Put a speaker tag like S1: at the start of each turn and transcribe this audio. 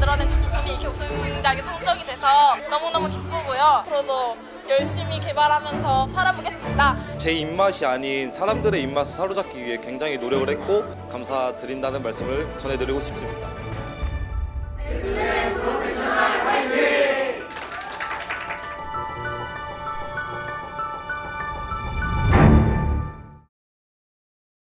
S1: 만들어낸 작품이 교수님들에게 선정이 돼서 너무너무 기쁘고요. 앞으로도 열심히 개발하면서 살아보겠습니다.
S2: 제 입맛이 아닌 사람들의 입맛을 사로잡기 위해 굉장히 노력을 했고 감사드린다는 말씀을 전해드리고 싶습니다.